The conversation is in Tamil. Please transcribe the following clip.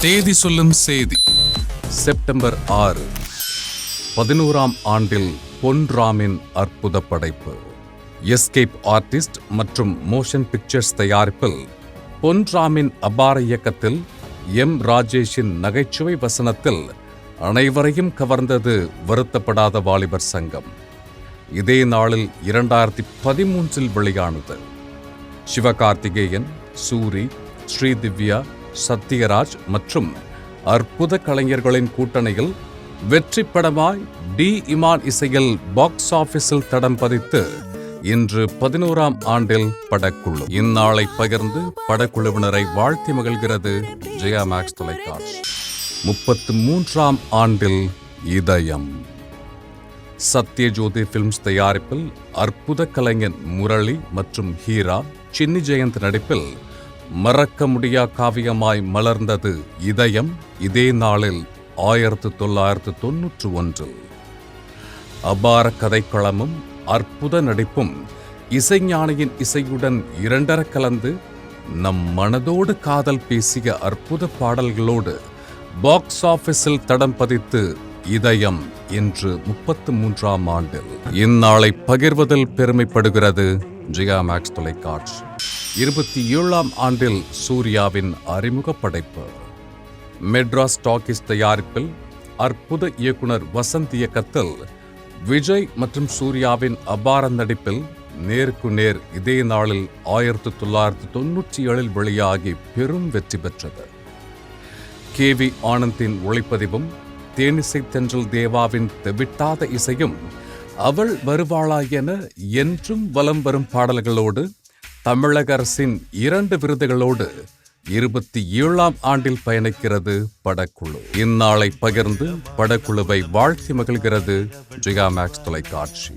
தேதி சொல்லும் செய்தி. செப்டம்பர் ஆறு பதினோராம் ஆண்டில் பொன்ராமின் அற்புத படைப்பு. எஸ்கேப் ஆர்டிஸ்ட் மற்றும் மோஷன் பிக்சர்ஸ் தயாரிப்பில் பொன்ராமின் அபார இயக்கத்தில் எம் ராஜேஷின் நகைச்சுவை வசனத்தில் அனைவரையும் கவர்ந்தது வருத்தப்படாத வாலிபர் சங்கம். இதே நாளில் இரண்டாயிரத்தி பதிமூன்றில் வெளியானது. சிவகார்த்திகேயன் சூரி ஸ்ரீதிவ்யா சத்யராஜ் மற்றும் அற்புத கலைஞர்களின் கூட்டணியில் வெற்றி படமாய் டி இமான் இசையில் பாக்ஸ் ஆபீஸில் தடம் பதித்து இன்று பதினோராம் ஆண்டில் படக்குழு. இந்நாளை பகிர்ந்து படக்குழுவினரை வாழ்த்தி மகிழ்கிறது ஜெயா மேக்ஸ் தொலைக்காட்சி. முப்பத்து மூன்றாம் ஆண்டில் இதயம். சத்யஜோதி பிலிம்ஸ் தயாரிப்பில் அற்புத கலைஞன் முரளி மற்றும் ஹீரா சின்னி ஜெயந்த் நடிப்பில் மறக்க முடியா காவியமாய் மலர்ந்தது இதயம் இதே நாளில் ஆயிரத்து தொள்ளாயிரத்து தொன்னூற்று ஒன்றில் அபார கதைக்களமும் அற்புத நடிப்பும் இசைஞானியின் இசையுடன் இரண்டர கலந்து நம் மனதோடு காதல் பேசிய அற்புத பாடல்களோடு பாக்ஸ் ஆபீஸில் தடம் பதித்து இதயம் இன்று முப்பத்து மூன்றாம் ஆண்டில் இந்நாளை பகிர்வதில் பெருமைப்படுகிறது ஜியா மேக்ஸ் தொலைக்காட்சி. இருபத்தி ஏழாம் ஆண்டில் சூர்யாவின் அறிமுக படைப்பு மெட்ராஸ் டாக்கிஸ் தயாரிப்பில் அற்புத இயக்குனர் வசந்த் இயக்கத்தில் விஜய் மற்றும் சூர்யாவின் அபார நடிப்பில் நேருக்கு நேர் இதே நாளில் ஆயிரத்தி தொள்ளாயிரத்தி தொன்னூற்றி ஏழில் வெளியாகி பெரும் வெற்றி பெற்றது. கே வி ஆனந்தின் ஒளிப்பதிவும் தேனிசை தென்றல் தேவாவின் தெவிட்டாத இசையும் அவள் வருவாளா என என்றும் வலம் வரும் பாடல்களோடு தமிழக அரசின் இரண்டு விருதுகளோடு இருபத்தி ஏழாம் ஆண்டில் பயணிக்கிறது படக்குழு. இந்நாளை பகிர்ந்து படக்குழுவை வாழ்த்தி மகிழ்கிறது ஜிகா மேக்ஸ் தொலைக்காட்சி.